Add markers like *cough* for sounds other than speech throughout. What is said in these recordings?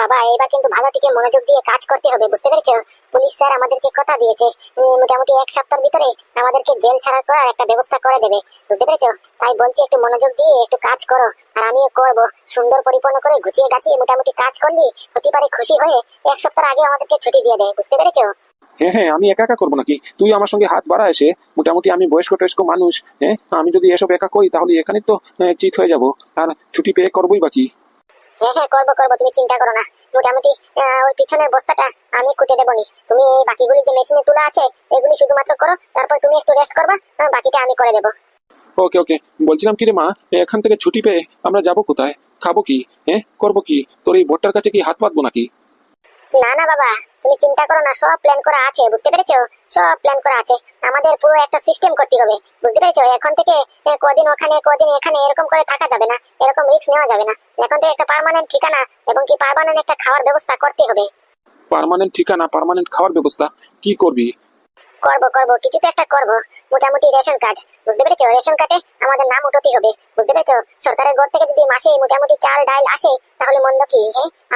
বাবা, এবার কিন্তু ভালো থেকে মনোযোগ দিয়ে কাজ করতে হবে, বুঝতে পেরেছ? পুলিশ স্যার আমাদেরকে কথা দিয়েছে মোটামুটি এক সপ্তাহের ভিতরে আমাদেরকে জেল ছাড়া করার একটা ব্যবস্থা করে দেবে, বুঝতে পেরেছ? তাই বলছি একটু মনোযোগ দিয়ে একটু কাজ করো, আর আমিও করব, সুন্দর পরিপূর্ণ করে গুছিয়ে গাছিয়ে মোটামুটি কাজ করলি, হতে পারে খুশি হয়ে এক সপ্তাহ আগে আমাদেরকে ছুটি দিয়ে দেয় বুঝতে পেরেছ? হ্যাঁ হ্যাঁ আমি একা একা করব নাকি? তুই আমার সঙ্গে হাত বাড়া এসে, মোটামুটি আমি বয়স্ক টয়স্ক মানুষ হ্যাঁ আমি যদি এসব একা করি, তাহলে এখানে তো চিট হয়ে যাব, আর ছুটি পেয়ে করবোই বাকি হ্যাঁ হ্যাঁ করব করব, তুমি চিন্তা করো না। মোটামুটি ওই পিছনের বস্তাটা আমি কুটে দেবো নি তুমি এই বাকিগুলি যে মেশিনে তোলা আছে, এগুলি শুধুমাত্র করো, তারপর তুমি একটু রেস্ট করবা বাকিটা আমি করে দেবো। ওকে ওকে বলছিলাম কি রে মা, এখান থেকে ছুটি পেয়ে আমরা যাব কোথায়? খাব কি? হ্যাঁ করব কি? তোর এই বোটটার কাছে কি হাত পাতবো নাকি? না না, বাবা, তুমি চিন্তা করো না, সব প্ল্যান করা আছে, বুঝতে পেরেছ? সব প্ল্যান করা আছে। আমাদের পুরো একটা সিস্টেম করতে হবে, বুঝতে পেরেছ? এখন থেকে কদিন ওখানে, কদিন এখানে, এরকম করে থাকা যাবে না, এরকম রিস্ক নেওয়া যাবে না। এখন থেকে একটা পার্মানেন্ট ঠিকানা এবং কি পার্মানেন্ট একটা খাওয়ার ব্যবস্থা করতে হবে। পার্মানেন্ট ঠিকানা পার্মানেন্ট খাওয়ার ব্যবস্থা? কি করবি? করব, করব। কিছু তো একটা করব। মোটামুটি রেশন কার্ড। বুঝতে পেরেছ? রেশন কার্ডে আমাদের নাম উঠতেই হবে। বুঝতে পেরেছ? সরকারের ঘর থেকে যদি মাসে মোটামুটি চাল, ডাল আসে, তাহলে মন্দ কি?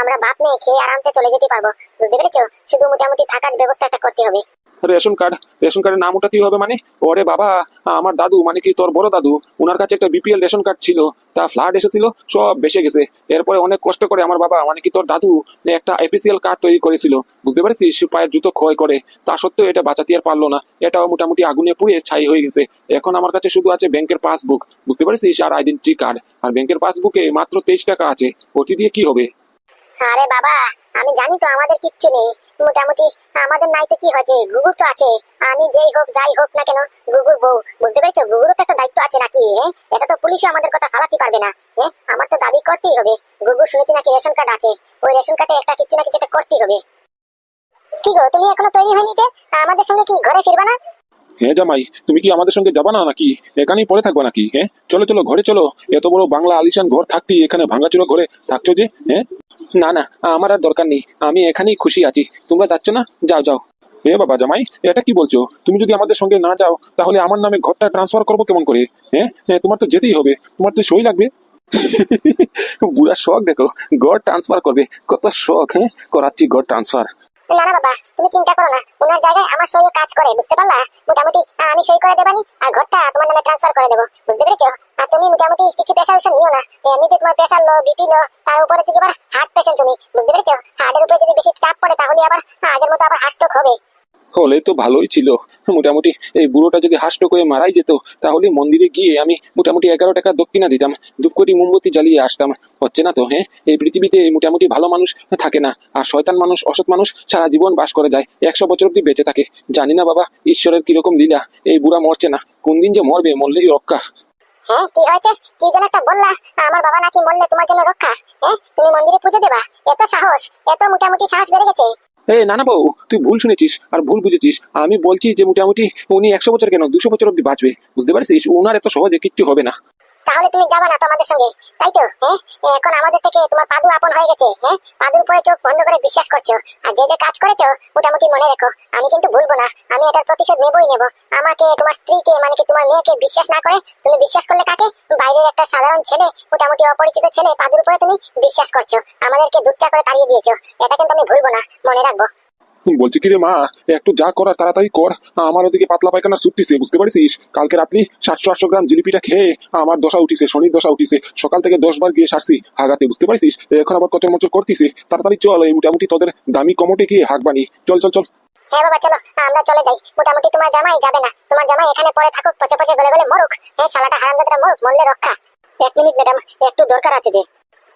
আমরা বাপ মেয়ে খেয়ে আরামসে চলে যেতে পারব। বুঝতে পেরেছ? শুধু মোটামুটি থাকার ব্যবস্থা একটা করতে হবে। রেশন কার্ড, রেশন কার্ডের নাম ওঠাতেই হবে মানে? ওরে বাবা, আমার দাদু মানে কি তোর বড় দাদু? ওনার কাছে একটা বিপিএল রেশন কার্ড ছিল, তা ফ্লাড এসেছিল, সব বেসে গেছে। এরপরে অনেক কষ্ট করে আমার বাবা মানে কি তোর দাদু, একটা এপিসিএল কার্ড তৈরি করেছিল। বুঝতে পারছিস? পায়ের জুতো ক্ষয় করে। তা সত্ত্বেও এটা বাঁচাতে আর পারল না। এটাও মোটামুটি আগুনে পুড়ে ছাই হয়ে গেছে। এখন আমার কাছে শুধু আছে ব্যাংকের পাসবুক। বুঝতে পারছিস? আর আইডেন্টি কার্ড। আর ব্যাংকের পাসবুকে মাত্র তেইশ টাকা আছে। ওটি দিয়ে কি হবে? আরে বাবা, আমি জানি তো আমাদের কিচ্ছু নেই। মোটামুটি আমাদের নাই তো কি হয়েছে? গুগুর তো আছে। আমি যেই হোক, যাই হোক না কেন গুগুর বউ। বুঝতে পেরেছ? গুগুরও তো একটা দায়িত্ব আছে নাকি হ্যাঁ এটা তো পুলিশও আমাদের কথা ফালাতে পারবে না হ্যাঁ আমার তো দাবি করতেই হবে। গুগু শুনেছি নাকি রেশন কার্ড আছে। ওই রেশন কার্ডে একটা কিছু না কিছু একটা করতেই হবে। কি গো, তুমি এখনও তৈরি হয়নি যে? আমাদের সঙ্গে কি, ঘরে ফিরবা না? হ্যাঁ জামাই তুমি কি আমাদের সঙ্গে যাবা না নাকি? এখানেই পড়ে থাকবা নাকি হ্যাঁ? চলো চলো ঘরে চলো। এত বড় বাংলা আলিশান ঘর থাকতেই এখানে ভাঙাচুরো ঘরে থাকছো যে হ্যাঁ? না না আমার আর দরকার নেই। আমি এখানেই খুশি আছি। তোমরা যাচ্ছ না? যাও যাও। হে বাবা জামাই এটা কি বলছো? তুমি যদি আমাদের সঙ্গে না যাও তাহলে আমার নামে ঘরটা ট্রান্সফার করব কেমন করে? হ্যাঁ? হ্যাঁ, তোমার তো যেতেই হবে। তোমার তো সই লাগবে। *laughs* বুড়া শখ দেখো ঘর ট্রান্সফার করবে। কত শখ হ্যাঁ? করাচ্ছি ঘর ট্রান্সফার না বাবা, তুমি চিন্তা করো না। ওনার জায়গায় আমার সই কাজ করে, বুঝতে পারলা? মোটামুটি আমি সই করে দেবানি, আর ঘরটা তোমার নামে ট্রান্সফার করে দেবো, বুঝতে পেরেছ? আর তুমি মোটামুটি কিছু প্রেশার ওষুধ নিও না। এমনিতে তোমার প্রেশার লো বিপি লো, তার উপরে থেকে আবার হার্ট পেশেন্ট তুমি, বুঝতে পেরেছ? হার্টের উপরে যদি বেশি চাপ পড়ে, তাহলে আবার আগের মতো আবার হার্ট স্ট্রোক হবে। হলে তো ভালোই ছিল। মোটামুটি এই বুড়োটা যদি হাস্ট করে মারাই যেত, তাহলে মন্দিরে গিয়ে আমি মোটামুটি এগারো টাকা দক্ষিণা দিতাম দু মোমবতি জ্বালিয়ে আসতাম। হচ্ছে না তো হ্যাঁ? এই পৃথিবীতে মোটামুটি ভালো মানুষ থাকে না, আর শয়তান মানুষ, অসৎ মানুষ সারা জীবন বাস করে যায়। একশো বছর অব্দি বেঁচে থাকে। জানি না বাবা, ঈশ্বরের কীরকম লীলা, এই বুড়া মরছে না। কোন দিন যে মরবে, মরলেই রক্ষা। হ্যাঁ কি হয়েছে? কি যেন একটা বললা, আমার বাবা নাকি মরলে তোমার জন্য রক্ষা হ্যাঁ? তুমি মন্দিরে পুজো দেবা, এত সাহস, এত মোটামুটি সাহস বেড়ে গেছে। এই নানা বউ তুই ভুল শুনেছিস আর ভুল বুঝেছিস। আমি বলছি যে মোটামুটি উনি একশো বছর কেন দুশো বছর অব্দি বাঁচবে। বুঝতে পারছিস? ওনার এত সহজে কিচ্ছু হবে না। তাহলে তুমি যাবা না তো আমাদের সঙ্গে, তাই তো? হ্যাঁ? এখন আমাদের থেকে তোমার পাদু আপন হয়ে গেছে হ্যাঁ? পাদুর উপরে চোখ বন্ধ করে বিশ্বাস করছ, আর যে যে কাজ করেছ, মোটামুটি মনে রেখো, আমি কিন্তু ভুলবো না, আমি এটার প্রতিশোধ নেবই নেব। আমাকে, তোমার স্ত্রীকে মানে কি তোমার মেয়েকে বিশ্বাস না করে, তুমি বিশ্বাস করলে কাকে? বাইরের একটা সাধারণ ছেলে, মোটামুটি অপরিচিত ছেলে, পাদুর উপরে তুমি বিশ্বাস করছ, আমাদেরকে দুচ্চা করে তাড়িয়ে দিয়েছ, এটা কিন্তু আমি ভুলবো না, মনে রাখব। বলছি কি রে মা, একটু যা করার তাড়াতাড়ি কর। আমার ওদিকে পাতলা পায়খানা ছুটতিছে বুঝতে পারছিস? কালকে রাত্রি সাতশো আটশো গ্রাম জিলিপিটা খেয়ে আমার দশা উঠিছে, শনির দশা উঠিছে। সকাল থেকে দশ বার গিয়ে সারছি হাগাতে, বুঝতে পারছিস? এখন আবার কচর মচর করতিছে। তাড়াতাড়ি চল, এই মোটামুটি তোদের দামি কমটে গিয়ে হাঁক বানি। চল চল চল। হ্যাঁ বাবা, চলো, আমরা চলে যাই। মোটামুটি তোমার জামাই যাবে না। তোমার জামাই এখানে পড়ে থাকুক, পচে পচে গলে গলে মরুক। হ্যাঁ শালাটা হারামজাদারা মরুক, মরলে রক্ষা। এক মিনিট, ম্যাডাম, একটু দরকার আছে যে।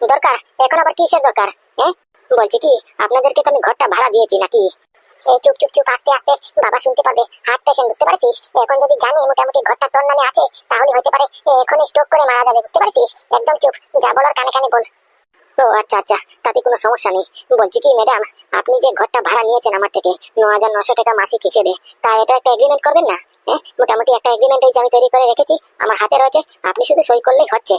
দরকার? এখন আবার কিসের দরকার? হ্যাঁ বলছি কি, আপনাদেরকে তো আমি ঘরটা ভাড়া দিয়েছি নাকি? চুপ চুপ চুপ আস্তে আস্তে বাবা শুনতে হার্ট পেশেন্ট, বুঝতে এখন যদি জানি মোটামুটি ঘরটা তোর নামে আছে, তাহলে হতে পারে করে মারা যাবে, বুঝতে একদম চুপ, যা বলার কানে কানে বল। ও আচ্ছা আচ্ছা তাতে কোনো সমস্যা নেই। বলছি কি ম্যাডাম আপনি যে ঘরটা ভাড়া নিয়েছেন আমার থেকে ন হাজার নশো টাকা মাসিক হিসেবে, তা এটা একটা এগ্রিমেন্ট করবেন না? হ্যাঁ মোটামুটি একটা এগ্রিমেন্ট এই যে আমি তৈরি করে রেখেছি, আমার হাতে রয়েছে, আপনি শুধু সই করলেই হচ্ছে।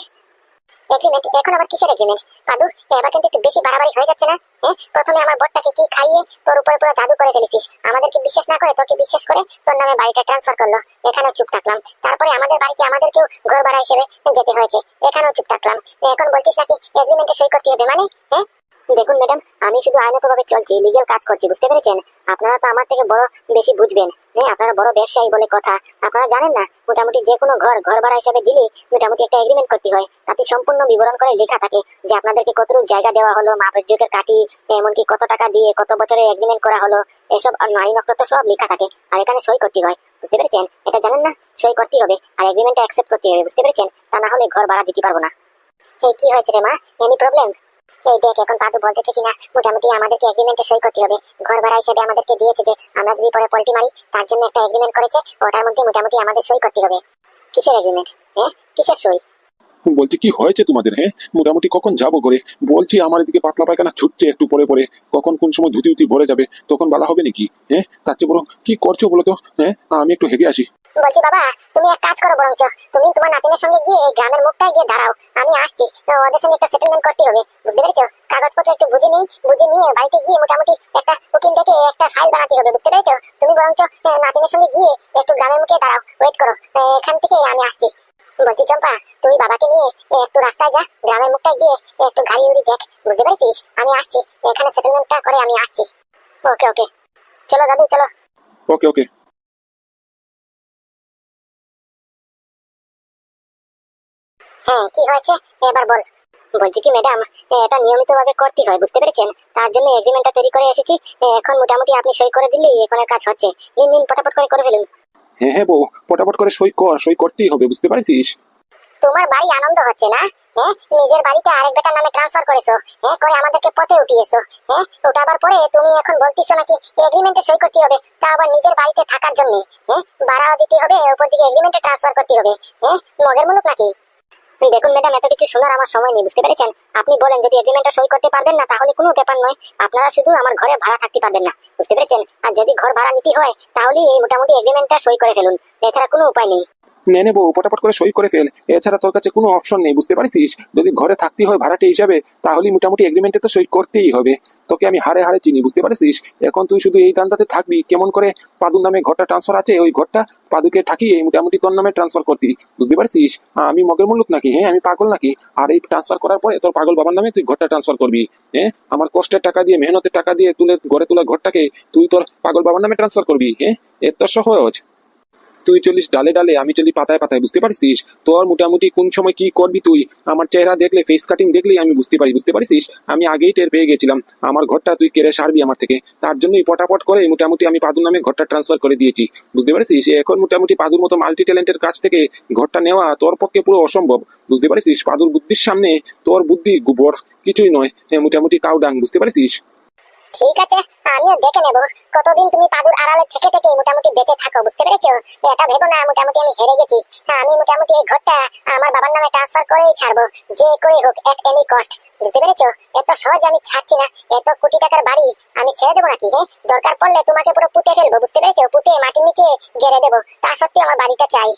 এগ্রিমেন্ট এখন আবার কিসের এগ্রিমেন্ট পাদু এবার কিন্তু একটু বেশি বাড়াবাড়ি হয়ে যাচ্ছে না? হ্যাঁ প্রথমে আমার বটটাকে কি খাইয়ে তোর উপরে পুরো জাদু করে ফেলেছিস? আমাদেরকে বিশ্বাস না করে তোকে বিশ্বাস করে তোর নামে বাড়িটা ট্রান্সফার করল। এখানে চুপ থাকলাম। তারপরে আমাদের বাড়িতে আমাদেরকেও ঘর ভাড়া হিসেবে যেতে হয়েছে। এখানেও চুপ থাকলাম। এখন বলছিস নাকি এগ্রিমেন্টে সই করতে হবে মানে? হ্যাঁ দেখুন ম্যাডাম আমি শুধু আইনতভাবে চলছি লিগেল কাজ করছি, বুঝতে পেরেছেন? আপনারা তো আমার থেকে বড় বেশি বুঝবেন। হ্যাঁ আপনারা বড় ব্যবসায়ী বলে কথা। আপনারা জানেন না, মোটামুটি যে কোনো ঘর ঘর ভাড়া হিসাবে দিলে মোটামুটি একটা এগ্রিমেন্ট করতে হয়। তাতে সম্পূর্ণ বিবরণ করে লেখা থাকে যে আপনাদেরকে কতটুকু জায়গা দেওয়া হলো, মাপের যুগের কাটি এমনকি কত টাকা দিয়ে কত বছরে এগ্রিমেন্ট করা হলো, এসব নারী নক্ষত্র সব লেখা থাকে। আর এখানে সই করতে হয়, বুঝতে পেরেছেন? এটা জানেন না? সই করতে হবে, আর এগ্রিমেন্টটা অ্যাকসেপ্ট করতে হবে, বুঝতে পেরেছেন? তা না হলে ঘর ভাড়া দিতে পারব না। এই কি হয়েছে রে মা? এনি প্রবলেম এই দেখ, এখন পাদু বলতেছে কিনা, মোটামুটি আমাদেরকে এগ্রিমেন্টে সই করতে হবে। ঘর ভাড়া হিসেবে আমাদেরকে দিয়েছে যে, আমরা যদি পরে পল্টি মারি, তার জন্য একটা এগ্রিমেন্ট করেছে, ওটার মধ্যে মোটামুটি আমাদের সই করতে হবে। কিসের এগ্রিমেন্ট হ্যাঁ? কিসের সই? বলছি, কি হয়েছে তোমাদের হ্যাঁ? মোটামুটি কখন যাব করে বলছি, আমার এদিকে পাতলা পায়খানা ছুটছে একটু পরে পরে। কখন কোন সময় ধুতি ধুতি ভরে যাবে, তখন বলা হবে নাকি হ্যাঁ? তার চেয়ে বরং কি করছ বলো তো হ্যাঁ? আমি একটু হেগে আসি। বলছি, বাবা, তুমি এক কাজ করো বরঞ্চ। তুমি তোমার নাতিনের সঙ্গে গিয়ে এই গ্রামের মুখটায় গিয়ে দাঁড়াও। আমি আসছি। ওদের সঙ্গে একটা সেটেলমেন্ট করতে হবে, বুঝতে পেরেছ? কাগজপত্র একটু বুঝে নিই, বুঝে নিয়ে বাড়িতে গিয়ে মোটামুটি একটা উকিল থেকে একটা ফাইল বানাতে হবে, বুঝতে পেরেছ? তুমি বরঞ্চ নাতিনের সঙ্গে গিয়ে একটু গ্রামের মুখে দাঁড়াও। ওয়েট করো। এখান থেকে আমি আসছি। বলছি চম্পা তুই বাবাকে নিয়ে একটু রাস্তায় যা গ্রামের মুখটায় গিয়ে একটু গাড়ি উড়ি দেখ বুঝতে পেরেছিস? আমি আসছি এখানে সেটেলমেন্টটা করে আমি আসছি। ওকে ওকে। চলো দাদু চলো। ওকে ওকে। হ্যাঁ কি হয়েছে? এবার বল। বলছি কি ম্যাডাম এটা নিয়মিত ভাবে করতে হয় বুঝতে পেরেছেন? তার জন্য এগ্রিমেন্টটা তৈরি করে এসেছি। এখন মোটামুটি আপনি সই করে দিলেই এখানের কাজ হচ্ছে। নিন নিন পটাপট করে করে ফেলুন। হ্যাঁ হ্যাঁ বউ, পটাপট করে সই কর, সই করতেই হবে, বুঝতে পারছিস? তোমার বাড়ি আনন্দ হচ্ছে না? হ্যাঁ নিজের বাড়িটা আরেক বেটার নামে ট্রান্সফার করেছ হ্যাঁ করে আমাদেরকে পথে উঠিয়েছো হ্যাঁ ওঠাবার পরে তুমি এখন বলতেছো নাকি এগ্রিমেন্টে সই করতে হবে, তা আবার নিজের বাড়িতে থাকার জন্য হ্যাঁ ভাড়াও দিতে হবে উপর দিকে এগ্রিমেন্টে ট্রান্সফার করতে হবে হ্যাঁ মগের মুলুক নাকি? দেখুন ম্যাডাম এত কিছু শোনার আমার সময় নেই, বুঝতে পেরেছেন? আপনি বলেন, যদি এগ্রিমেন্টটা সই করতে পারবেন না, তাহলে কোনো ব্যাপার নয়। আপনারা শুধু আমার ঘরে ভাড়া থাকতে পারবেন না, বুঝতে পেরেছেন? আর যদি ঘর ভাড়া নিতে হয় তাহলে এই মোটামুটি এগ্রিমেন্টটা সই করে ফেলুন। এছাড়া কোনো উপায় নেই। নে নে বউ পটাপট করে সই করে ফেল। এছাড়া তোর কাছে কোনো অপশন নেই, বুঝতে পারছিস? যদি ঘরে থাকতে হয় ভাড়াটে হিসাবে তাহলে মোটামুটি এগ্রিমেন্টে তো সই করতেই হবে। তোকে আমি হারে হারে চিনি, বুঝতে পারছিস? এখন তুই শুধু এই দান্দাতে থাকবি, কেমন করে পাদুর নামে ঘরটা ট্রান্সফার আছে, ওই ঘরটা পাদুকে ঠাকিয়ে মোটামুটি তোর নামে ট্রান্সফার করতি, বুঝতে পারছিস? আমি মগের মুলুক নাকি হ্যাঁ আমি পাগল নাকি? আর এই ট্রান্সফার করার পরে তোর পাগল বাবার নামে তুই ঘরটা ট্রান্সফার করবি হ্যাঁ? আমার কষ্টের টাকা দিয়ে, মেহনতের টাকা দিয়ে তুলে ঘরে তোলা ঘরটাকে তুই তোর পাগল বাবার নামে ট্রান্সফার করবি হ্যাঁ? এত সহজ। তুই চলিস ডালে ডালে, আমি চলি পাতায় পাতায়, বুঝতে পারছিস? তোর মোটামুটি কোন সময় কি করবি তুই? আমার চেহারা দেখলে ফেস কাটিং দেখলেই আমি বুঝতে পারি, বুঝতে পারছিস? আমি আগেই টের পেয়ে গেছিলাম। আমার ঘরটা তুই কেড়ে সারবি আমার থেকে। তার জন্যই পটাপট করে মোটামুটি আমি পাদুর নামে ঘরটা ট্রান্সফার করে দিয়েছি। বুঝতে পারছিস? এখন মোটামুটি পাদুর মতো মাল্টি ট্যালেন্টের কাছ থেকে ঘরটা নেওয়া তোর পক্ষে পুরো অসম্ভব। বুঝতে পারছিস? পাদুর বুদ্ধির সামনে তোর বুদ্ধি গোবর। কিছুই নয়। এ মোটামুটি কাউডাং, বুঝতে পারছিস? ঠিক আছে, আমিও দেখে নেব। কতদিন তুমি পাদুর আড়ালে থেকে থেকে মোটামুটি বেঁচে থাকো, বুঝতে পেরেছ? এটা ভেবো না, মোটামুটি আমি হেরে গেছি। আমি মোটামুটি এই ঘরটা আমার বাবার নামে ট্রান্সফার করেই ছাড়বো, যে করে হোক এট এনি কস্ট বুঝতে পেরেছ? এত সহজ আমি ছাড়ছি না, এত কোটি টাকার বাড়ি আমি ছেড়ে দেবো নাকি হ্যাঁ? দরকার পড়লে তোমাকে পুরো পুঁতে ফেলব, বুঝতে পেরেছ? পুঁতে মাটির নিচে গেড়ে দেবো, তা সত্ত্বেও আমার বাড়িটা চাই।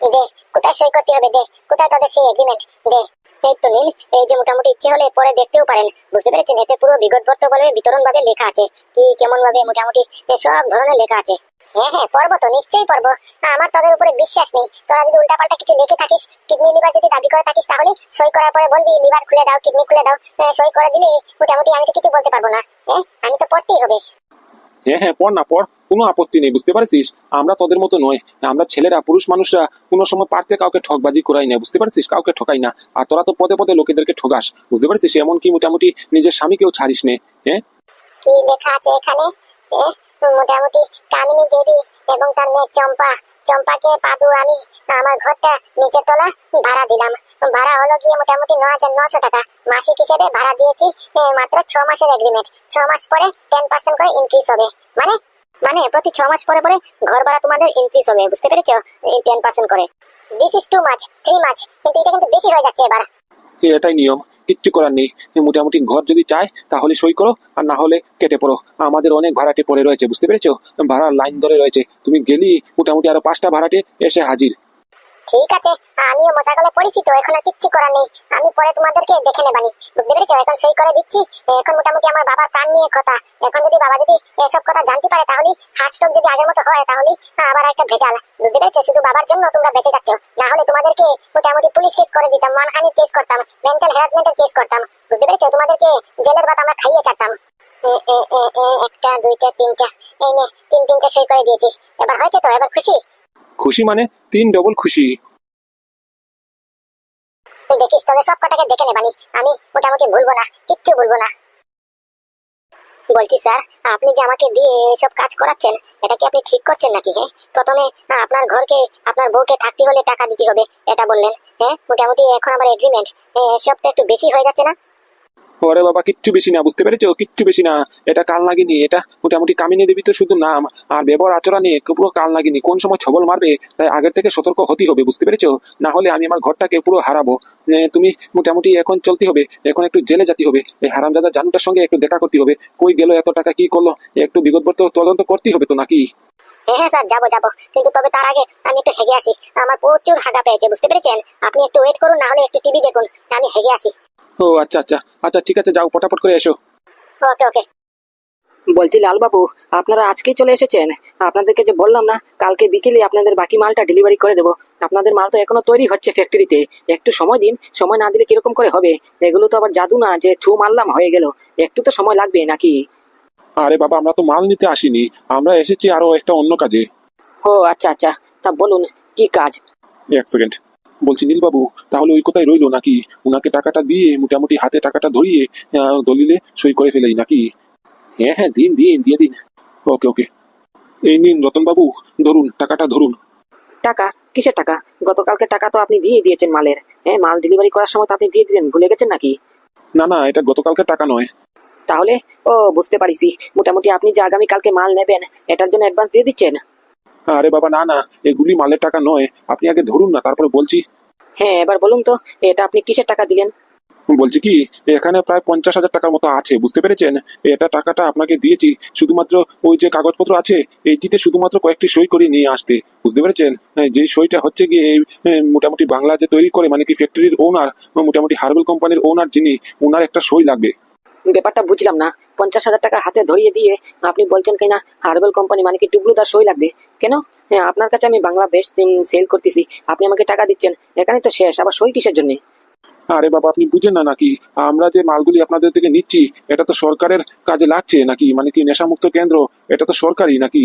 দে, কোথায় সই করতে হবে? দে, কোথায় তাদের সেই এগ্রিমেন্ট দে। এই তো নিন এই যে মোটামুটি ইচ্ছে হলে পরে দেখতেও পারেন। বুঝতে পেরেছেন? এতে পুরো বিগতবর্ত বলে বিতরণ ভাবে লেখা আছে। কি কেমন ভাবে মোটামুটি সব ধরনের লেখা আছে। হ্যাঁ হ্যাঁ পড়ব তো নিশ্চয়ই পড়ব আমার তাদের উপরে বিশ্বাস নেই। তোরা যদি উল্টাপাল্টা কিছু লিখে থাকিস, কিডনি লিভার যদি দাবি করে থাকিস, তাহলে সই করার পরে বলবি, লিভার খুলে দাও, কিডনি খুলে দাও। সই করে দিলে মোটামুটি আমি তো কিছু বলতে পারব না। হ্যাঁ আমি তো পড়তেই হবে। হ্যাঁ হ্যাঁ পড় না, পড়। কোনো আপত্তি নেই, বুঝতে পারছিস? আমরা তোদের মতো নয়। আমরা ছেলেরা, পুরুষ মানুষরা কোনো সময় পারতে কাউকে ঠকবাজি করাই না, বুঝতে পারছিস? কাউকে ঠকাই না। আর তোরা তো পদে পদে লোকেদেরকে ঠকাস বুঝতে পারছিস? এমনকি মোটামুটি নিজের স্বামীকেও ছাড়িস নে হ্যাঁ কি লেখা আছে এখানে? মোটামুটি কামিনী দেবী এবং তার মেয়ে চম্পা। চম্পাকে পাদু আমি আমার ঘরটা নিচের তলা ভাড়া দিলাম। ভাড়া হলো গিয়ে মোটামুটি ন হাজার নশো টাকা। মাসিক হিসেবে ভাড়া দিয়েছি মাত্র ছ মাসের এগ্রিমেন্ট ছ মাস পরে টেন পার্সেন্ট করে ইনক্রিজ হবে। মানে মানে প্রতি ছ মাস পরে পরে ঘর ভাড়া তোমাদের ইনক্রিজ হবে, বুঝতে পেরেছ? টেন পার্সেন্ট করে। This is too much three much কিন্তু এটা কিন্তু বেশি হয়ে যাচ্ছে এবার। এটাই নিয়ম, কিচ্ছু করার নেই। মোটামুটি ঘর যদি চায়, তাহলে সই করো, আর না হলে কেটে পড়ো। আমাদের অনেক ভাড়াটে পড়ে রয়েছে, বুঝতে পেরেছ? ভাড়া লাইন ধরে রয়েছে। তুমি গেলি মোটামুটি আরও পাঁচটা ভাড়াটে এসে হাজির। ঠিক আছে, আমিও মজা গলে পড়েছি তো, এখন আর কিচ্ছু করার নেই। আমি পরে তোমাদেরকে দেখে নেবানি। বুঝতে পেরেছ? এখন সই করে দিচ্ছি। এখন মোটামুটি আমার বাবার প্রাণ নিয়ে কথা। এখন যদি বাবা যদি এসব কথা জানতে পারে তাহলে হার্ট স্ট্রোক যদি আগের মতো হয় তাহলে আবার একটা ভেজাল। বুঝতে পেরেছ? শুধু বাবার জন্য তোমরা বেঁচে যাচ্ছ। না হলে তোমাদেরকে মোটামুটি পুলিশ কেস করে দিতাম, মানহানির কেস করতাম মেন্টাল হ্যারাসমেন্টের কেস করতাম। বুঝতে পেরেছ? তোমাদেরকে জেলের ভাত আমরা খাইয়ে ছাড়তাম। একটা, দুইটা, তিনটা, এই নে, তিন, তিনটা সই করে দিয়েছি। এবার হয়েছে তো? এবার খুশি? খুশি মানে তিন ডবল খুশি। দেখিস তবে সব দেখে আমি মোটামুটি ভুলবো না, কিচ্ছু ভুলবো না। বলছি, স্যার, আপনি যে আমাকে দিয়ে এসব কাজ করাচ্ছেন, এটা কি আপনি ঠিক করছেন নাকি হ্যাঁ? প্রথমে আপনার ঘরকে, আপনার বউকে থাকতে হলে টাকা দিতে হবে, এটা বললেন হ্যাঁ? মোটামুটি এখন আবার এগ্রিমেন্ট এসব তো একটু বেশি হয়ে যাচ্ছে না? ওরে বাবা কিচ্ছু বেশি না, বুঝতে পেরেছ? কিচ্ছু বেশি না। এটা কাল লাগিনি, এটা মোটামুটি কামিনী দেবী তো শুধু নাম। আর ব্যবহার আচরণে পুরো কাল লাগিনি। কোন সময় ছবল মারবে, তাই আগের থেকে সতর্ক হতে হবে, বুঝতে পেরেছ? না হলে আমি আমার ঘরটাকে পুরো হারাবো। তুমি মোটামুটি এখন চলতে হবে। এখন একটু জেলে যেতে হবে। এই হারামজাদা জানুটার সঙ্গে একটু দেখা করতে হবে। কই গেল এত টাকা, কি করল? একটু বিগতবর্ত তদন্ত করতে হবে তো নাকি? হ্যাঁ হ্যাঁ স্যার, যাব যাব। কিন্তু তবে তার আগে আমি একটু হেগে আসি। আমার প্রচুর হাগা পেয়েছে, বুঝতে পেরেছেন? আপনি একটু ওয়েট করুন, না হলে একটু টিভি দেখুন। আমি হেগে আসি। ও আচ্ছা আচ্ছা। আচ্ছা ঠিক আছে যাও পটাপট করে এসো। ওকে ওকে। বলছি লালবাবু আপনারা আজকেই চলে এসেছেন। আপনাদেরকে যে বললাম না কালকে বিকেলে আপনাদের বাকি মালটা ডেলিভারি করে দেবো। আপনাদের মাল তো এখনও তৈরি হচ্ছে ফ্যাক্টরিতে। একটু সময় দিন সময় না দিলে কীরকম করে হবে? এগুলো তো আবার জাদু না যে ছু মারলাম হয়ে গেল। একটু তো সময় লাগবে নাকি? আরে বাবা আমরা তো মাল নিতে আসিনি। আমরা এসেছি আরও একটা অন্য কাজে। ও আচ্ছা আচ্ছা। তা বলুন কি কাজ? এক সেকেন্ড। বলছি নীলবাবু তাহলে ওই কোথায় রইল নাকি? ওনাকে টাকাটা দিয়ে মোটামুটি হাতে টাকাটা ধরিয়ে দলিলে সই করে ফেলেই নাকি? হ্যাঁ হ্যাঁ দিন দিন দিয়ে দিন। ওকে ওকে। এই নিন রতনবাবু ধরুন টাকাটা ধরুন। টাকা? কিসের টাকা? গতকালকে টাকা তো আপনি দিয়ে দিয়েছেন মালের। হ্যাঁ মাল ডেলিভারি করার সময় তো আপনি দিয়ে দিলেন ভুলে গেছেন নাকি? না না এটা গতকালকে টাকা নয়। তাহলে? ও বুঝতে পারিছি মোটামুটি আপনি যে আগামী কালকে মাল নেবেন এটার জন্য অ্যাডভান্স দিয়ে দিচ্ছেন? আরে বাবা না না এগুলি মালের টাকা নয়। আপনি আগে ধরুন না তারপরে বলছি। হ্যাঁ এবার বলুন তো এটা আপনি কিসের টাকা দিলেন? বলছি কি এখানে প্রায় পঞ্চাশ হাজার টাকার মতো আছে বুঝতে পেরেছেন? এটা টাকাটা আপনাকে দিয়েছি শুধুমাত্র ওই যে কাগজপত্র আছে এইটিতে শুধুমাত্র কয়েকটি সই করে নিয়ে আসতে বুঝতে পেরেছেন? এই যে সইটা হচ্ছে গিয়ে এই, মোটামুটি বাংলা যে তৈরি করে মানে কি ফ্যাক্টরির ওনার মোটামুটি হার্বেল কোম্পানির ওনার যিনি ওনার একটা সই লাগবে। ব্যাপারটা বুঝলাম না। পঞ্চাশ হাজার টাকা হাতে ধরিয়ে দিয়ে আপনি বলছেন কিনা? হার্বেল কোম্পানি মানে কি টুকলুদার সই লাগবে? কেন? হ্যাঁ আপনার কাছে আমি বাংলা বেশ সেল করতেছি। আপনি আমাকে টাকা দিচ্ছেন। এখানে তো শেষ। আবার সই কিসের জন্য? আরে বাবা, আপনি বুঝেন না নাকি? আমরা যে মালগুলি আপনাদের থেকে নিচ্ছি, এটা তো সরকারের কাজে লাগছে নাকি? মানে কি নেশামুক্ত কেন্দ্র? এটা তো সরকারি নাকি?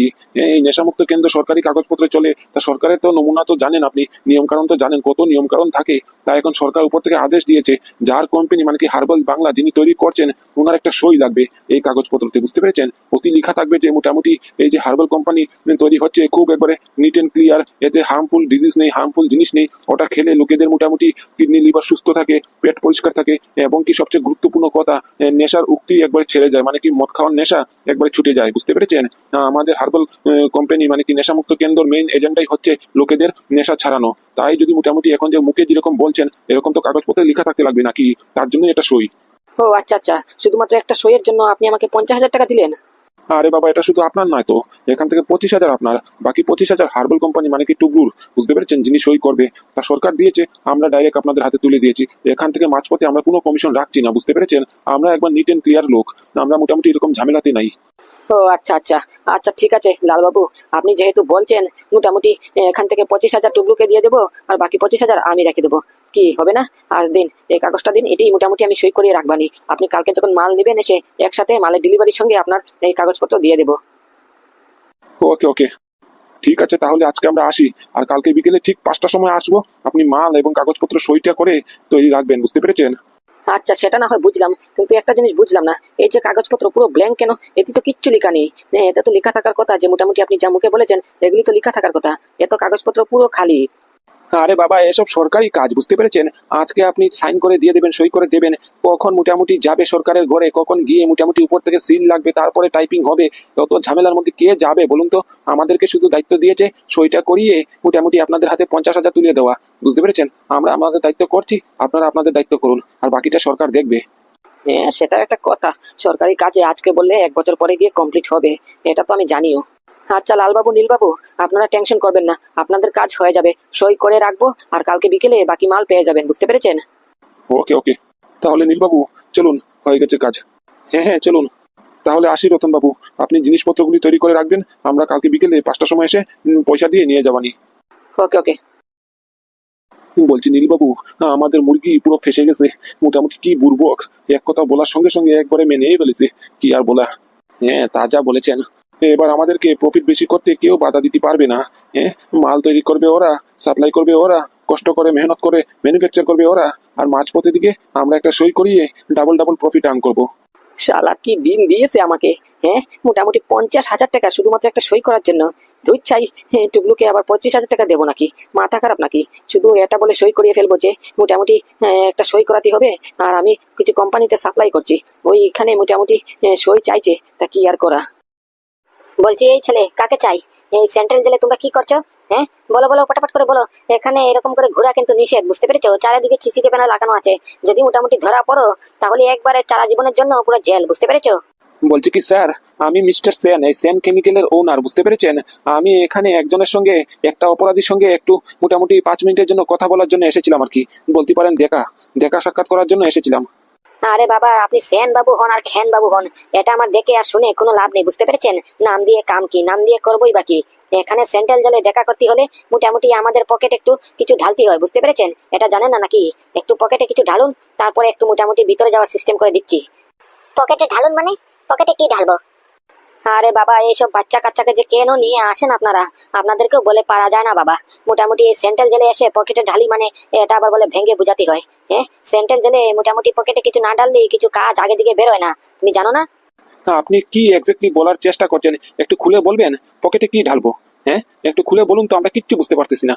এই নেশামুক্ত কেন্দ্র সরকারি কাগজপত্রে চলে, তা সরকারের তো নমুনা তো জানেন আপনি নিয়ম কারণ তো জানেন, কত নিয়ম কারণ থাকে। তা এখন সরকার উপর থেকে আদেশ দিয়েছে, যার কোম্পানি মানে কি হার্বাল বাংলা যিনি তৈরি করছেন ওনার একটা সই লাগবে এই কাগজপত্রতে, বুঝতে পেরেছেন? অতি লেখা থাকবে যে মোটামুটি এই যে হার্বাল কোম্পানি তৈরি হচ্ছে, খুব একবারে নিট অ্যান্ড ক্লিয়ার এতে হার্মফুল ডিজিজ নেই হার্মফুল জিনিস নেই, ওটা খেলে লোকেদের মোটামুটি কিডনি লিভার সুস্থ থাকে। পেট পরিষ্কার থাকে, এবং কি সবচেয়ে গুরুত্বপূর্ণ কথা নেশার উক্তি একবারে ছেড়ে যায় মানে কি মদ খাওয়ার নেশা একবারে ছুটে যায়, বুঝতে পেরেছেন? আমাদের হার্বাল কোম্পানি মানে কি নেশামুক্ত কেন্দ্র মেইন এজেন্ডাই হচ্ছে লোকেদের নেশা ছাড়ানো। তাই যদি মোটামুটি এখন যে মুখে যেরকম বলছেন, এরকম তো কাগজপত্রে লেখা থাকতে লাগবে নাকি? তার জন্য এটা সই। ও আচ্ছা আচ্ছা। শুধুমাত্র একটা সইয়ের জন্য আপনি আমাকে পঞ্চাশ হাজার টাকা দিলেন? আরে বাবা, এটা শুধু আপনার নয় তো। এখান থেকে পঁচিশ হাজার আপনার। বাকি পঁচিশ হাজার হার্বাল কোম্পানি মানে কি টুকরুর? বুঝতে পেরেছেন? যিনি সই করবে, তা সরকার দিয়েছে, আমরা ডাইরেক্ট আপনাদের হাতে তুলে দিয়েছি। এখান থেকে মাঝপথে আমরা কোনো কমিশন রাখছি না, বুঝতে পেরেছেন? আমরা একবার নিট অ্যান্ড ক্লিয়ার লোক। আমরা মোটামুটি এরকম ঝামেলাতে নাই। ও আচ্ছা আচ্ছা। আচ্ছা ঠিক আছে, লালবাবু, আপনি যেহেতু বলছেন, মোটামুটি এখান থেকে পঁচিশ হাজার টুকলুকে দিয়ে দেবো, আর বাকি পঁচিশ হাজার আমি রেখে দেবো। কি হবে না? আর দিন এই কাগজটা দিন এটাই মোটামুটি আমি সই করিয়ে রাখবানি। আপনি কালকে যখন মাল নেবেন এসে একসাথে মালের ডেলিভারির সঙ্গে আপনার এই কাগজপত্র দিয়ে দেবো। ওকে ওকে। ঠিক আছে তাহলে আজকে আমরা আসি। আর কালকে বিকেলে ঠিক পাঁচটার সময় আসব। আপনি মাল এবং কাগজপত্র সইটা করে তৈরি রাখবেন বুঝতে পেরেছেন? আচ্ছা সেটা না হয় বুঝলাম কিন্তু একটা জিনিস বুঝলাম না। এই যে কাগজপত্র পুরো ব্ল্যাঙ্ক কেন? এতে তো কিচ্ছু লেখা নেই। হ্যাঁ, এতে তো লেখা থাকার কথা যে মোটামুটি আপনি যা মুখে বলেছেন এগুলি তো লেখা থাকার কথা। এত কাগজপত্র পুরো খালি। আরে বাবা, এসব সরকারি কাজ, বুঝতে পেরেছেন? আজকে আপনি সাইন করে দিয়ে দেবেন, সই করে দেবেন। কখন মোটামুটি যাবে সরকারের ঘরে, কখন গিয়ে মোটামুটি উপর থেকে সিল লাগবে, তারপরে টাইপিং হবে তত ঝামেলার মধ্যে কে যাবে, বলুন তো? আমাদেরকে শুধু দায়িত্ব দিয়েছে সইটা করিয়ে মোটামুটি আপনাদের হাতে পঞ্চাশ হাজার তুলে দেওয়া। বুঝতে পেরেছেন? আমরা আমাদের দায়িত্ব করছি, আপনারা আপনাদের দায়িত্ব করুন, আর বাকিটা সরকার দেখবে। হ্যাঁ সেটা একটা কথা। সরকারি কাজে আজকে বললে এক বছর পরে গিয়ে কমপ্লিট হবে, এটা তো আমি জানিও। আচ্ছা লালবাবু নীলবাবু আপনারা টেনশন করবেন না। আপনাদের কাজ হয়ে যাবে। সই করে রাখব আর কালকে বিকেলে বাকি মাল পেয়ে যাবেন বুঝতে পেরেছেন? ওকে ওকে। তাহলে নীলবাবু চলুন হয়ে গেছে কাজ। হ্যাঁ হ্যাঁ চলুন। তাহলে আসি রতন বাবু আপনি জিনিসপত্রগুলি তৈরি করে রাখবেন। আমরা কালকে বিকেলে পাঁচটার সময় এসে পয়সা দিয়ে নিয়ে যাবানি। ওকে ওকে। বলছি নীলবাবু আমাদের মুরগি পুরো ফেসে গেছে। মোটামুটি কি বুর্বক এক কথা বলার সঙ্গে সঙ্গে একবারে মেনেই ফেলেছে। কি আর বলা? হ্যাঁ তা যা বলেছেন। এবার আমাদেরকে প্রফিট বেশি করতে কেউ বাধা দিতে পারবে না। হ্যাঁ? মাল তৈরি করবে ওরা সাপ্লাই করবে ওরা কষ্ট করে মেহনত করে ম্যানুফ্যাকচার করবে ওরা আর মাঝপথে দিকে আমরা একটা সই করিয়ে ডাবল ডাবল প্রফিট আর্ন করব। শালা কি দিন দিয়েছে আমাকে হ্যাঁ? মোটামুটি পঞ্চাশ হাজার টাকা শুধুমাত্র একটা সই করার জন্য। তুই চাই হ্যাঁ, টুকলুকে আবার পঁচিশ হাজার টাকা দেবো নাকি? মাথা খারাপ নাকি? শুধু এটা বলে সই করিয়ে ফেলব যে মোটামুটি হ্যাঁ, একটা সই করাতে হবে আর আমি কিছু কোম্পানিতে সাপ্লাই করছি। ওইখানে মোটামুটি হ্যাঁ, সই চাইছে তা কি আর করা? বলছি, এই ছেলে, কাকে চাই? এই সেন্ট্রাল জেলে তোমরা কি করছ? হ্যাঁ? বলো বলো, পটাপট করে বলো। এখানে এরকম করে ঘোরা কিন্তু নিষেধ, বুঝতে পেরেছ? চারিদিকে সিসি ক্যামেরা লাগানো আছে। যদি মোটামুটি ধরা পড়ো, তাহলে একবারে সারা জীবনের জন্য পুরো জেল, বুঝতে পেরেছ? বলছি কি, স্যার, আমি মিস্টার সেন, এই সেন কেমিক্যালের ওনার বুঝতে পেরেছেন? আমি এখানে একজনের সঙ্গে, একটা অপরাধীর সঙ্গে একটু মোটামুটি পাঁচ মিনিটের জন্য কথা বলার জন্য এসেছিলাম আর কি। বলতে পারেন, দেখা দেখা সাক্ষাৎ করার জন্য এসেছিলাম। আরে বাবা, আপনি সেন বাবু হন আর খেন বাবু হন। এটা আমার দেখে আর শুনে কোনো লাভ নেই, বুঝতে পেরেছেন? নাম দিয়ে কাম কি, নাম দিয়ে করবোই বাকি এখানে সেন্ট্রাল জেলে দেখা করতে হলে মোটামুটি আমাদের পকেটে একটু কিছু ঢালতে হয়, বুঝতে পেরেছেন? এটা জানেন না নাকি? একটু পকেটে কিছু ঢালুন, তারপরে একটু মোটামুটি ভিতরে যাওয়ার সিস্টেম করে দিচ্ছি। পকেটে ঢালুন মানে? পকেটে কি ঢালবো? আরে বাবা এইসব বাচ্চা কাচ্চাকে যে কেন নিয়ে আসেন আপনারা? আপনাদেরকেও বলে পারা যায় না বাবা। মোটামুটি এই সেন্ট্রাল জেলে এসে পকেটে ঢালি মানে এটা আবার বলে ভেঙে বুঝাতে হয় হ্যাঁ সেন্ট্রাল জেলে মোটামুটি পকেটে কিছু না ঢাললেই কিছু কাজ আগে দিকে বেরোয় না। তুমি জানো না? আপনি কি এক্স্যাক্টলি বলার চেষ্টা করছেন? একটু খুলে বলবেন? পকেটে কি ঢালবো? হ্যাঁ একটু খুলে বলুন তো আমরা কিচ্ছু বুঝতে পারতেছি না।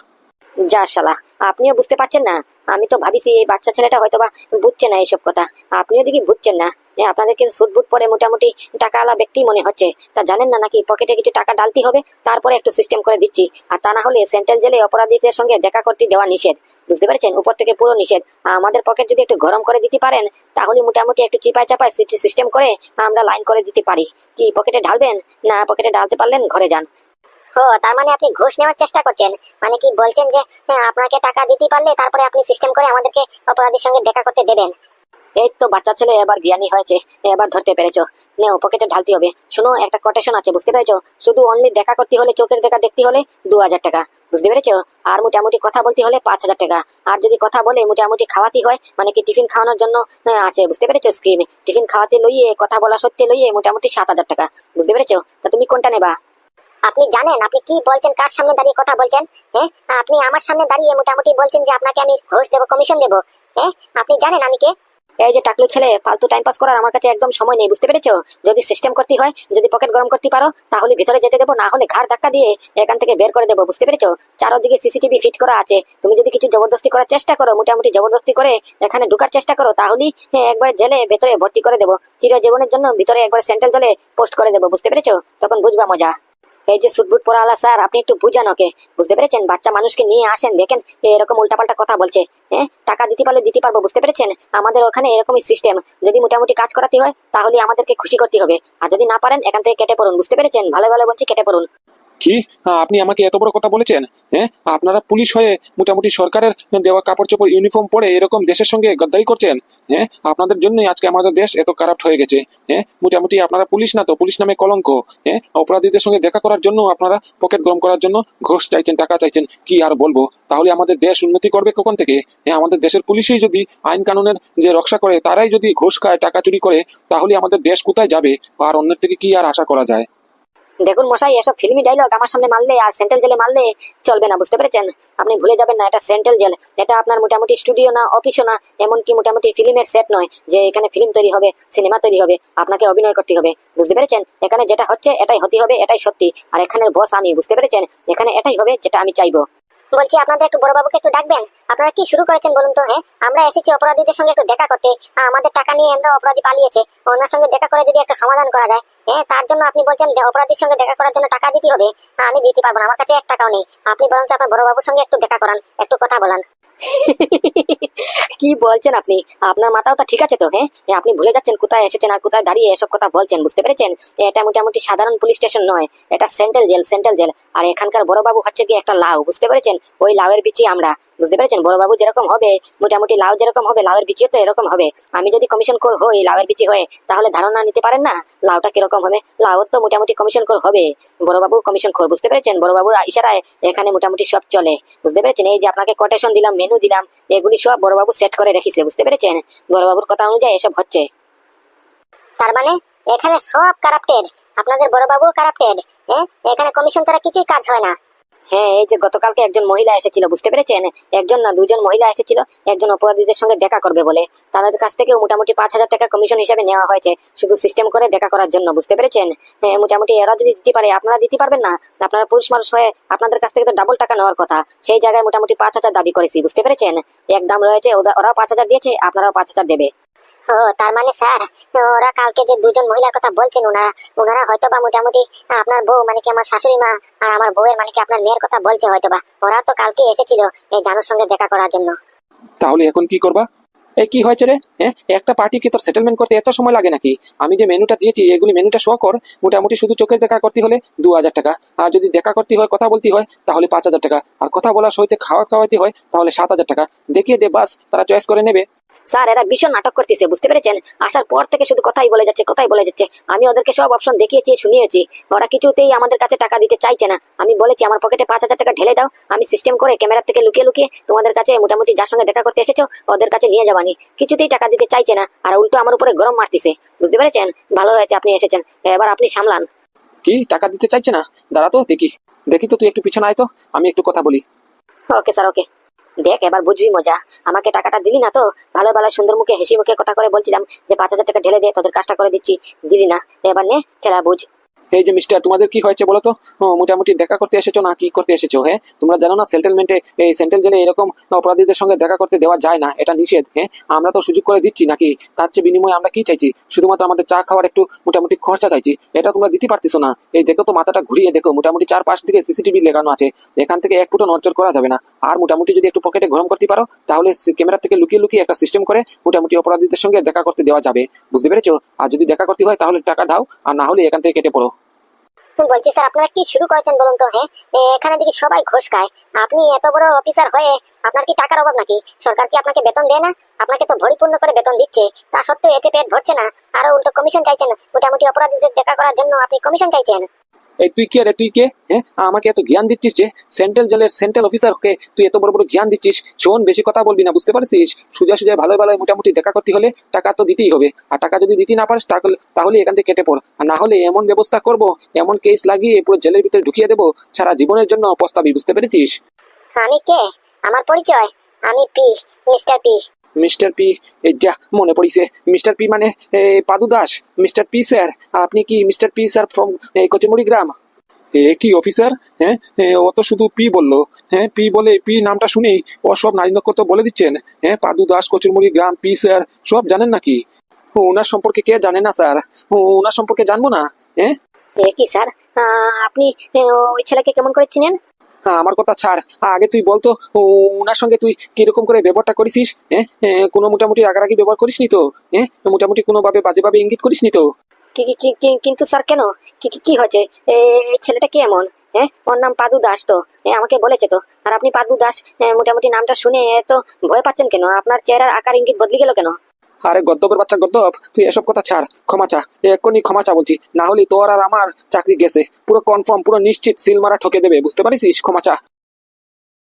যা শালা আপনিও বুঝতে পারছেন না? আমি তো ভাবিছি এই বাচ্চা ছেলেটা হয়তো বা বুঝছে না এইসব কথা। আপনিও দেখি বুঝছেন না। এ, আপনাদেরকে সুট বুট পরে মোটামুটি টাকাওয়ালা ব্যক্তি মনে হচ্ছে। তা জানেন না নাকি পকেটে কিছু টাকা ডালতে হবে? তারপরে একটু সিস্টেম করে দিচ্ছি। আর তা না হলে সেন্ট্রাল জেলে অপরাধীদের সঙ্গে দেখা করতে দেওয়া নিষেধ। বুঝতে পেরেছেন? উপর থেকে পুরো নিষেধ। আমাদের পকেট যদি একটু গরম করে দিতে পারেন তাহলে মোটামুটি একটু চিপায় চাপায় সিস্টেম করে আমরা লাইন করে দিতে পারি। কি পকেটে ঢালবেন? না পকেটে ঢালতে পারলেন ঘরে যান। ও তার মানে আপনি ঘুষ নেওয়ার চেষ্টা করছেন? মানে কি বলছেন যে হ্যাঁ, আপনাকে টাকা দিতে পারলে তারপরে আপনি সিস্টেম করে আমাদেরকে অপরাধীর সঙ্গে দেখা করতে দেবেন? এই তো বাচ্চা ছেলে এবার জ্ঞানী হয়েছে, এবার ধরতে পেরেছ। নেও, পকেটে ঢালতে হবে। শুনো, একটা কোটেশন আছে, বুঝতে পেরেছ? শুধু অনলি দেখা করতে হলে, চোখের দেখা দেখতে হলে দু হাজার টাকা। বুঝতে পেরেছ? আর মোটামুটি কথা বলতে হলে পাঁচ হাজার টাকা। আর যদি কথা বলে মোটামুটি খাওয়াতে হয় মানে কি টিফিন খাওয়ানোর জন্য আছে, বুঝতে পেরেছ স্কিম টিফিন খাওয়াতে লইয়ে, কথা বলা সত্যি লইয়ে মোটামুটি সাত হাজার টাকা। বুঝতে পেরেছ? তা তুমি কোনটা নেবা? আপনি জানেন, আপনি কি বলছেন, কার সামনে দাঁড়িয়ে কথা বলছেন? হ্যাঁ আপনি আমার সামনে দাঁড়িয়ে মোটামুটি বলছেন যে আপনাকে আমি ঘুষ দেবো কমিশন দেবো। হ্যাঁ আপনি জানেন আমি কে? এই যে টাকলু ছেলে, ফালতু টাইম পাস করার আমার কাছে একদম সময় নেই, বুঝতে পেরেছ? যদি সিস্টেম করতে হয়, যদি পকেট গরম করতে পারো, তাহলে ভিতরে যেতে দেবো, না হলে ঘাড় ধাক্কা দিয়ে এখান থেকে বের করে দেবো, বুঝতে পেরেছ? চারোদিকে সিসিটিভি ফিট করা আছে। তুমি যদি কিছু জবরদস্তি করার চেষ্টা করো, মোটামুটি জবরদস্তি করে এখানে ঢুকার চেষ্টা করো তাহলে একবার জেলে ভেতরে ভর্তি করে দেবো। চির জীবনের জন্য ভিতরে একবার সেন্ট্রাল জলে পোস্ট করে দেবো, বুঝতে পেরেছ? তখন বুঝবা মজা। এই যে সুটবুট পরা আলা স্যার, আপনি একটু বুঝান ওকে। বুঝতে পেরেছেন? বাচ্চা মানুষকে নিয়ে আসেন, দেখেন এরকম উল্টাপাল্টা কথা বলছে। হ্যাঁ টাকা দিতে পারলে দিতে পারব, বুঝতে পেরেছেন? আমাদের ওখানে এরকমই সিস্টেম যদি মোটামুটি কাজ করাতে হয়, তাহলে আমাদেরকে খুশি করতে হবে। আর যদি না পারেন, এখান থেকে কেটে পড়ুন, বুঝতে পেরেছেন? ভালো ভালো বলছি, কেটে পড়ুন। কি? হ্যাঁ, আপনি আমাকে এত বড় কথা বলেছেন হ্যাঁ? আপনারা পুলিশ হয়ে মোটামুটি সরকারের দেওয়া কাপড় চোপড় ইউনিফর্ম পরে এরকম দেশের সঙ্গে গদ্দারি করছেন হ্যাঁ? আপনাদের জন্যই আজকে আমাদের দেশ এত কারাপ্ট হয়ে গেছে হ্যাঁ? মোটামুটি আপনারা পুলিশ না তো পুলিশ নামে কলঙ্ক হ্যাঁ? অপরাধীদের সঙ্গে দেখা করার জন্য আপনারা পকেট গরম করার জন্য ঘোষ চাইছেন টাকা চাইছেন কি আর বলব? তাহলে আমাদের দেশ উন্নতি করবে কখন থেকে? হ্যাঁ আমাদের দেশের পুলিশই যদি আইন কানুনের যে রক্ষা করে তারাই যদি ঘোষ খায় টাকা চুরি করে তাহলে আমাদের দেশ কোথায় যাবে? আর অন্যের থেকে কি আর আশা করা যায়? দেখুন মশাই, এসব ফিল্মি ডাইলগ আমার সামনে মারলে আর সেন্ট্রাল জেলে মারলে চলবে না, বুঝতে পেরেছেন? আপনি ভুলে যাবেন না, এটা সেন্ট্রাল জেল এটা আপনার মোটামুটি স্টুডিও না অফিসও না, এমনকি মোটামুটি ফিল্মের সেট নয়, যে এখানে ফিল্ম তৈরি হবে সিনেমা তৈরি হবে, আপনাকে অভিনয় করতে হবে, বুঝতে পেরেছেন? এখানে যেটা হচ্ছে, এটাই হতে হবে, এটাই সত্যি। আর এখানের বস আমি, বুঝতে পেরেছেন? এখানে এটাই হবে যেটা আমি চাইব। বলছি, আপনাদের একটু বড় বাবুকে একটু ডাকবেন? আপনারা কি শুরু করেছেন বলুন তো হ্যাঁ? আমরা এসেছি অপরাধীদের সঙ্গে একটু দেখা করতে। আমাদের টাকা নিয়ে আমরা অপরাধী পালিয়েছে। ওনার সঙ্গে দেখা করে যদি একটা সমাধান করা যায় হ্যাঁ তার জন্য আপনি বলছেন অপরাধীর সঙ্গে দেখা করার জন্য টাকা দিতে হবে। আমি দিতে পারব না, আমার কাছে এক টাকাও নেই। আপনি বরঞ্চ আপনার বড় বাবুর সঙ্গে একটু দেখা করান, একটু কথা বলান। কি বলছেন আপনি? আপনার মাথাও তো ঠিক আছে তো হ্যাঁ? আপনি ভুলে যাচ্ছেন কোথায় এসেছেন আর কোথায় দাঁড়িয়ে এসব কথা বলছেন, বুঝতে পেরেছেন? এটা মোটামুটি সাধারণ পুলিশ স্টেশন নয়, এটা সেন্ট্রাল জেল সেন্ট্রাল জেল। আর এখানকার বড়বাবু হচ্ছে কি একটা লাউ, বুঝতে পেরেছেন? ওই লাউয়ের বিচি আমরা। বুঝতে পেরেছেন? বড়বাবু যেরকম হবে, মোটামুটি লাউ যেরকম হবে, লাউয়ের বিচিও তো এরকম হবে। আমি যদি কমিশন কর হই লাউয়ের বিচি হয়ে, তাহলে ধারণা নিতে পারেন না? লাউটা কীরকম হবে? লাউ তো মোটামুটি কমিশন কর হবে। বড়বাবু কমিশন কর, বুঝতে পেরেছেন? বড়বাবুর ইশারায় এখানে মোটামুটি সব চলে। বুঝতে পেরেছেন? এই যে আপনাকে কোটেশন দিলাম মেনু দিলাম, এগুলি সব বড়বাবু সেট করে রেখেছে, বুঝতে পেরেছেন? বড়বাবুর কথা অনুযায়ী এসব হচ্ছে। তার মানে এখানে সব কারাপ্টেড আপনাদের বড় বাবু কারাপ্টেড হ্যাঁ? এখানে কমিশন ছাড়া কিছুই কাজ হয় না। হ্যাঁ এই যে গতকালকে একজন মহিলা এসেছিল বুঝতে পেরেছেন? একজন না দুজন মহিলা এসেছিল একজন অপরাধীদের সঙ্গে দেখা করবে বলে। তাদের কাছ থেকে মোটামুটি পাঁচ হাজার টাকা কমিশন হিসাবে নেওয়া হয়েছে শুধু সিস্টেম করে দেখা করার জন্য বুঝতে পেরেছেন? হ্যাঁ, মোটামুটি এরা যদি দিতে পারে আপনারা দিতে পারবেন না? আপনারা পুরুষ মানুষ হয়ে আপনাদের কাছ থেকে তো ডাবল টাকা নেওয়ার কথা। সেই জায়গায় মোটামুটি পাঁচ হাজার দাবি করেছি বুঝতে পেরেছেন? এক দাম রয়েছে ওরা- ওরাও পাঁচ হাজার দিয়েছে আপনারাও পাঁচ হাজার দেবে। ও তার মানে স্যার, ওরা কালকে যে দুজন মহিলার কথা বলছেন ওনারা ওনারা হয়তো বা মোটামুটি আপনার বউ মানে কি আমার শাশুড়ি মা আর আমার বউয়ের মানে কি আপনার মেয়ের কথা বলছে হয়তো বা ওরা তো কালকে এসেছিল এই জানুর সঙ্গে দেখা করার জন্য। তাহলে এখন কি করবা? এ, কি হয়েছে রে? হ্যাঁ একটা পার্টিকে তোর সেটেলমেন্ট করতে এত সময় লাগে নাকি? আমি যে মেনুটা দিয়েছি, এগুলি মেনুটা শো কর, মোটামুটি শুধু চোখের দেখা করতে হলে দু হাজার টাকা। আর যদি দেখা করতে হয়, কথা বলতে হয়, তাহলে পাঁচ হাজার টাকা। আর কথা বলার সহিতে খাওয়া খাওয়াতে হয়, তাহলে সাত হাজার টাকা। দেখিয়ে দে, বাস, তারা চয়েস করে নেবে। স্যার এরা ভীষণ নাটক করতেছে বুঝতে পেরেছেন? আসার পর থেকে শুধু কথাই বলে যাচ্ছে কথাই বলে যাচ্ছে। আমি ওদেরকে সব অপশন দেখিয়েছি শুনিয়েছি। ওরা কিছুতেই আমাদের কাছে টাকা দিতে চাইছে না। আমি বলেছি আমার পকেটে পাঁচ হাজার টাকা ঢেলে দাও। আমি সিস্টেম করে ক্যামেরা থেকে লুকিয়ে লুকিয়ে তোমাদের কাছে মোটামুটি যার সঙ্গে দেখা করতে এসেছ ওদের কাছে নিয়ে যাবানি কিছুতেই টাকা দিতে চাইছে না আর উল্টো আমার উপরে গরম মারতেছে। বুঝতে পেরেছেন? ভালো হয়েছে আপনি এসেছেন। এবার আপনি সামলান। কি? টাকা দিতে চাইছে না? দাঁড়া তো দেখি। দেখি তো তুই একটু পিছনে আয় তো। আমি একটু কথা বলি। Okay sir okay. দেখ, এবার বুঝবি মজা। আমাকে টাকাটা দিলি না তো? ভালো ভালো, সুন্দর মুখে, হেসি মুখে কথা করে বলছিলাম যে পাঁচ হাজার টাকা ঢেলে দে, তোদের কাজটা করে দিচ্ছি। দিলি না। এবার নে, খেলা বুঝ। এই যে মিস্টার তোমাদের কি হয়েছে বলো তো? মোটামুটি দেখা করতে এসেছ না কি করতে এসেছ হ্যাঁ? তোমরা জানো না সেটেলমেন্টে এই সেন্ট্রাল জেলে এরকম অপরাধীদের সঙ্গে দেখা করতে দেওয়া যায় না, এটা নিষেধ হ্যাঁ? আমরা তো সুযোগ করে দিচ্ছি নাকি? তার চেয়ে বিনিময়ে আমরা কি চাইছি? শুধুমাত্র আমাদের চা খাওয়ার একটু মোটামুটি খরচা চাইছি, এটা তোমরা দিতে পারতেছো না। এই দেখো তো মাথাটা ঘুরিয়ে দেখো, মোটামুটি চার পাশ দিকে সিসিটিভি লাগানো আছে, এখান থেকে এক ফুটো নজর করা যাবে না। আর মোটামুটি যদি একটু পকেটে গরম করতে পারো, তাহলে ক্যামেরা থেকে লুকিয়ে লুকিয়ে একটা সিস্টেম করে মোটামুটি অপরাধীদের সঙ্গে দেখা করতে দেওয়া যাবে, বুঝতে পেরেছ? আর যদি দেখা করতে হয়, তাহলে টাকা দাও, আর না হলে এখান থেকে কেটে পড়ো। বলছি, স্যার, আপনারা কি শুরু করেছেন বলুন তো হ্যাঁ? এখানে দেখি সবাই ঘোষ খায়। আপনি এত বড় অফিসার হয়ে আপনার কি টাকার অভাব নাকি? সরকার কি আপনাকে বেতন দেয় না? আপনাকে তো ভরিপূর্ণ করে বেতন দিচ্ছে। তা সত্ত্বেও এতে পেট ভরছে না। আরও উল্টো কমিশন চাইছেন। মোটামুটি অপরাধীদের দেখা করার জন্য আপনি কমিশন চাইছেন। এই তুই কে রে? তুই কে? হ্যাঁ? আমাকে এত জ্ঞান দিচ্ছিস যে সেন্ট্রাল জেলের সেন্ট্রাল অফিসার অফিসারকে তুই এত বড় বড় জ্ঞান দিচ্ছিস? শোন, বেশি কথা বলবি না, বুঝতে পারছিস? সোজা সোজা ভালো ভালো মোটামুটি দেখা করতে হলে টাকা তো দিতেই হবে। আর টাকা যদি দিতে না পারিস, তাহলে তাহলে এখান থেকে কেটে পড়। আর না হলে এমন ব্যবস্থা করব, এমন কেস লাগিয়ে পুরো জেলের ভিতরে ঢুকিয়ে দেবো, সারা জীবনের জন্য পস্তাবি বুঝতে পেরেছিস? আমি কে? আমার পরিচয়? আমি P mister P mister P যা মনে পড়িছে। মিস্টার পি মানে Padu Das. Mister P sir আপনি কি mister P sir from Kochumuri গ্রাম? এ কি অফিসার হ্যাঁ? ও তো শুধু পি বলল। হ্যাঁ পি বলে পি নামটা শুনেই ও সব নারী নক্ষত্র বলে দিচ্ছেন। হ্যাঁ পাদু দাস কচুরমুড়ি গ্রাম পি স্যার সব জানেন নাকি? ওনার সম্পর্কে কে জানে না স্যার ওনার সম্পর্কে জানব না? হ্যাঁ? কি স্যার আপনি ওই ছেলেকে কেমন করে চিনেন? আমার কথা ছাড়। আগে তুই বলতো ওনার সঙ্গে তুই কীরকম করে ব্যবহারটা করেছিস হ্যাঁ কোনো মোটামুটি আগারাগি ব্যবহার করিসনি তো? হ্যাঁ মোটামুটি কোনোভাবে বাজেভাবে ইঙ্গিত করিসনি তো? কি, কি- কি, কি- কিন্তু স্যার কেন? কি, কি- কি হয়েছে? এই ছেলেটা কি এমন? হ্যাঁ ওর নাম পাদু দাস তো। আমাকে বলেছে তো। আর আপনি পাদু দাস মোটামুটি নামটা শুনে তো ভয় পাচ্ছেন কেন? আপনার চেহারার আকার ইঙ্গিত বদলে গেল কেন? আরে গদ্দপের বাচ্চা গদ্দপ তুই এসব কথা ছাড়, ক্ষমা চা, এক্ষুনি ক্ষমা চা বলছি, না হলে তোর আর আমার চাকরি গেছে। পুরো কনফার্ম পুরো নিশ্চিত সিল মারা ঠকে দেবে, বুঝতে পারিস ক্ষমা চা।